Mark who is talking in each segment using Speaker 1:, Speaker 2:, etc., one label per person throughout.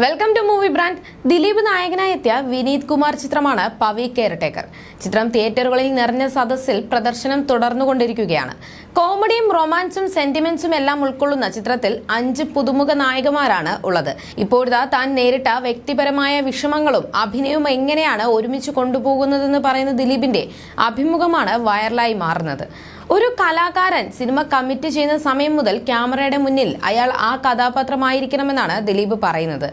Speaker 1: Welcome to movie brand Dileep നായകനായി എത്തിയ വിനീത് കുമാർ ചിത്രമാണ് പവി കെയർടേക്കർ ചിത്രം തിയേറ്ററുകളിൽ നിറഞ്ഞ സദസ്സിൽ പ്രദർശനം തുടർന്നുകൊണ്ടിരിക്കുകയാണ്. കോമഡിയും റൊമാൻസും സെന്റിമെന്റ്സും എല്ലാം ഉൾക്കൊള്ളുന്ന ചിത്രത്തിൽ അഞ്ച് പുതുമുഖ നായകമാരാണ് ഉള്ളത്. ഇപ്പോഴിതാ താൻ നേരിട്ട വ്യക്തിപരമായ വിഷമങ്ങളും അഭിനയവും എങ്ങനെയാണ് ഒരുമിച്ച് കൊണ്ടുപോകുന്നതെന്ന് പറയുന്ന ദിലീപിന്റെ അഭിമുഖമാണ് വൈറലായി മാറുന്നത്. ഒരു കലാകാരൻ സിനിമ കമ്മിറ്റ് ചെയ്യുന്ന സമയം മുതൽ ക്യാമറയുടെ മുന്നിൽ അയാൾ ആ കഥാപാത്രമായിരിക്കണമെന്നാണ് ദിലീപ് പറയുന്നത്.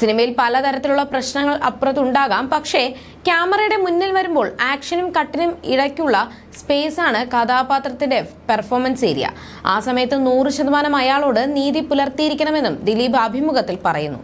Speaker 1: സിനിമയിൽ പലതരത്തിലുള്ള പ്രശ്നങ്ങൾ അപ്പുറത്തുണ്ടാകാം പക്ഷേ ക്യാമറയുടെ മുന്നിൽ വരുമ്പോൾ ആക്ഷനും കട്ടിനും ഇടയ്ക്കുള്ള സ്പേസാണ് കഥാപാത്രത്തിന്റെ പെർഫോമൻസ് ഏരിയ ആ സമയത്ത് നൂറ് ശതമാനം അയാളോട് നീതി പുലർത്തിയിരിക്കണമെന്നും ദിലീപ് അഭിമുഖത്തിൽ പറയുന്നു.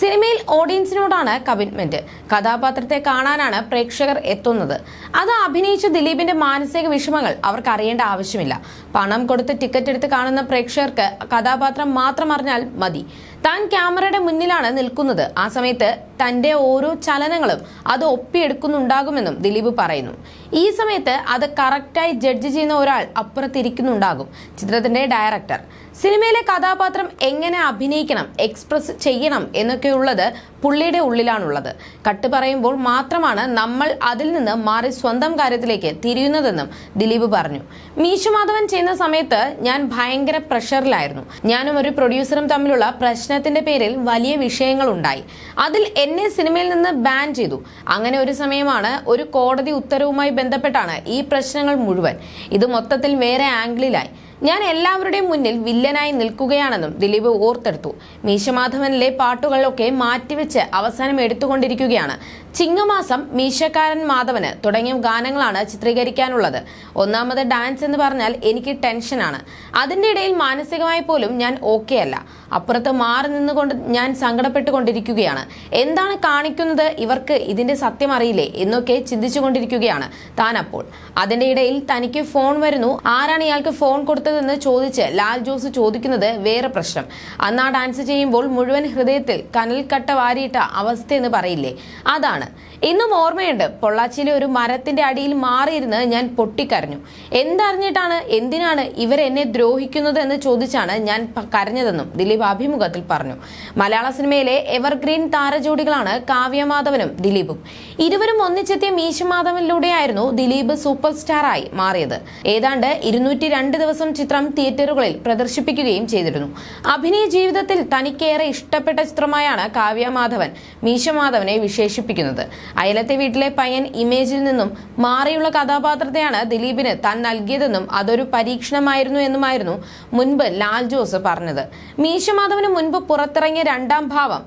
Speaker 1: സിനിമയിൽ ഓഡിയൻസിനോടാണ് കമ്മിറ്റ്മെന്റ് കഥാപാത്രത്തെ കാണാനാണ് പ്രേക്ഷകർ എത്തുന്നത്. അത് അഭിനയിച്ച ദിലീപിന്റെ മാനസിക വിഷമങ്ങൾ അവർക്ക് അറിയേണ്ട ആവശ്യമില്ല. പണം കൊടുത്ത് ടിക്കറ്റ് എടുത്ത് കാണുന്ന പ്രേക്ഷകർക്ക് കഥാപാത്രം മാത്രം അറിഞ്ഞാൽ മതി. താൻ ക്യാമറയുടെ മുന്നിലാണ് നിൽക്കുന്നത്. ആ സമയത്ത് തന്റെ ഓരോ ചലനങ്ങളും അത് ഒപ്പിയെടുക്കുന്നുണ്ടാകുമെന്നും ദിലീപ് പറയുന്നു. ഈ സമയത്ത് അത് കറക്റ്റായി ജഡ്ജ് ചെയ്യുന്ന ഒരാൾ അപ്പുറത്തിരിക്കുന്നുണ്ടാകും. ചിത്രത്തിന്റെ ഡയറക്ടർ സിനിമയിലെ കഥാപാത്രം എങ്ങനെ അഭിനയിക്കണം എക്സ്പ്രസ് ചെയ്യണം എന്നൊക്കെയുള്ളത് പുള്ളിയുടെ ഉള്ളിലാണുള്ളത്. കട്ട് പറയുമ്പോൾ മാത്രമാണ് നമ്മൾ അതിൽ നിന്ന് മാറി സ്വന്തം കാര്യത്തിലേക്ക് തിരിയുന്നതെന്നും ദിലീപ് പറഞ്ഞു. മീശമാധവൻ ചെയ്യുന്ന സമയത്ത് ഞാൻ ഭയങ്കര പ്രഷറിലായിരുന്നു ഞാനും ഒരു പ്രൊഡ്യൂസറും തമ്മിലുള്ള പ്രശ്നത്തിന്റെ പേരിൽ വലിയ വിഷയങ്ങൾ ഉണ്ടായി അതിൽ എന്നെ സിനിമയിൽ നിന്ന് ബാൻ ചെയ്തു. അങ്ങനെ ഒരു സമയമാണ് ഒരു കോടതി ഉത്തരവുമായി ബന്ധപ്പെട്ടാണ് ഈ പ്രശ്നങ്ങൾ മുഴുവൻ. ഇത് മൊത്തത്തിൽ വേറെ ആംഗിളിലായി ഞാൻ എല്ലാവരുടെയും മുന്നിൽ വില്ലനായി നിൽക്കുകയാണെന്നും ദിലീപ് ഓർത്തെടുത്തു. മീശമാധവനിലെ പാട്ടുകളൊക്കെ മാറ്റിവെച്ച് അവസാനം എടുത്തുകൊണ്ടിരിക്കുകയാണ്. ചിങ്ങമാസം മീശക്കാരൻ മാധവന് തുടങ്ങിയ ഗാനങ്ങളാണ് ചിത്രീകരിക്കാനുള്ളത്. ഒന്നാമത് ഡാൻസ് എന്ന് പറഞ്ഞാൽ എനിക്ക് ടെൻഷനാണ് അതിന്റെ ഇടയിൽ മാനസികമായി പോലും ഞാൻ ഓക്കെ അല്ല. അപ്പുറത്ത് മാറി നിന്നുകൊണ്ട് ഞാൻ സങ്കടപ്പെട്ടുകൊണ്ടിരിക്കുകയാണ്. എന്താണ് കാണിക്കുന്നത്? ഇവർക്ക് ഇതിന്റെ സത്യം അറിയില്ലേ? എന്നൊക്കെ ചിന്തിച്ചുകൊണ്ടിരിക്കുകയാണ് താൻ അപ്പോൾ. അതിന്റെ ഇടയിൽ തനിക്ക് ഫോൺ വരുന്നു. ആരാണ് ഇയാൾക്ക് ഫോൺ കൊടുത്തതെന്ന് ചോദിച്ച് ലാൽ ജോസ് ചോദിക്കുന്നത് വേറെ പ്രശ്നം. അന്ന് ആ ഡാൻസ് ചെയ്യുമ്പോൾ മുഴുവൻ ഹൃദയത്തിൽ കനൽക്കട്ട വാരിയിട്ട അവസ്ഥയെന്ന് പറയില്ലേ? അതാണ്. ഇന്നും ഓർമ്മയുണ്ട്. പൊള്ളാച്ചിയിലെ ഒരു മരത്തിന്റെ അടിയിൽ മാറിയിരുന്ന് ഞാൻ പൊട്ടിക്കരഞ്ഞു. എന്തറിഞ്ഞിട്ടാണ് എന്തിനാണ് ഇവർ എന്നെ ദ്രോഹിക്കുന്നത് എന്ന് ചോദിച്ചാണ് ഞാൻ കരഞ്ഞതെന്നും ദിലീപ് അഭിമുഖത്തിൽ പറഞ്ഞു. മലയാള സിനിമയിലെ എവർഗ്രീൻ താരജോഡികളാണ് കാവ്യമാധവനും ദിലീപും. ഇരുവരും ഒന്നിച്ചെത്തിയ മീശമാധവനിലൂടെയായിരുന്നു ദിലീപ് സൂപ്പർ സ്റ്റാറായി മാറിയത്. ഏതാണ്ട് ഇരുന്നൂറ്റി രണ്ട് ദിവസം ചിത്രം തിയേറ്ററുകളിൽ പ്രദർശിപ്പിക്കുകയും ചെയ്തിരുന്നു. അഭിനയ ജീവിതത്തിൽ തനിക്കേറെ ഇഷ്ടപ്പെട്ട ചിത്രമായാണ് കാവ്യ മാധവൻ മീശ മാധവനെ വിശേഷിപ്പിക്കുന്നത്. അയലത്തെ വീട്ടിലെ പയ്യൻ ഇമേജിൽ നിന്നും മാറിയുള്ള കഥാപാത്രത്തെയാണ് ദിലീപിന് താൻ നൽകിയതെന്നും അതൊരു പരീക്ഷണമായിരുന്നു എന്നുമായിരുന്നു മുൻപ് ലാൽ ജോസ് പറഞ്ഞത്. മീശമാധവന് മുൻപ് പുറത്തിറങ്ങിയ രണ്ടാം ഭാവം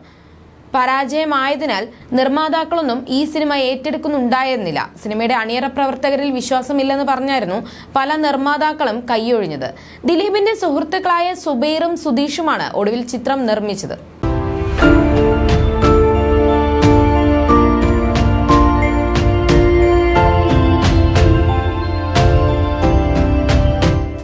Speaker 1: പരാജയമായതിനാൽ നിർമ്മാതാക്കളൊന്നും ഈ സിനിമ ഏറ്റെടുക്കുന്നുണ്ടായിരുന്നില്ല. സിനിമയുടെ അണിയറ പ്രവർത്തകരിൽ വിശ്വാസമില്ലെന്ന് പറഞ്ഞായിരുന്നു പല നിർമ്മാതാക്കളും കൈയൊഴിഞ്ഞത്. ദിലീപിന്റെ സുഹൃത്തുക്കളായ സുബൈറും സുധീഷുമാണ് ഒടുവിൽ ചിത്രം നിർമ്മിച്ചത്.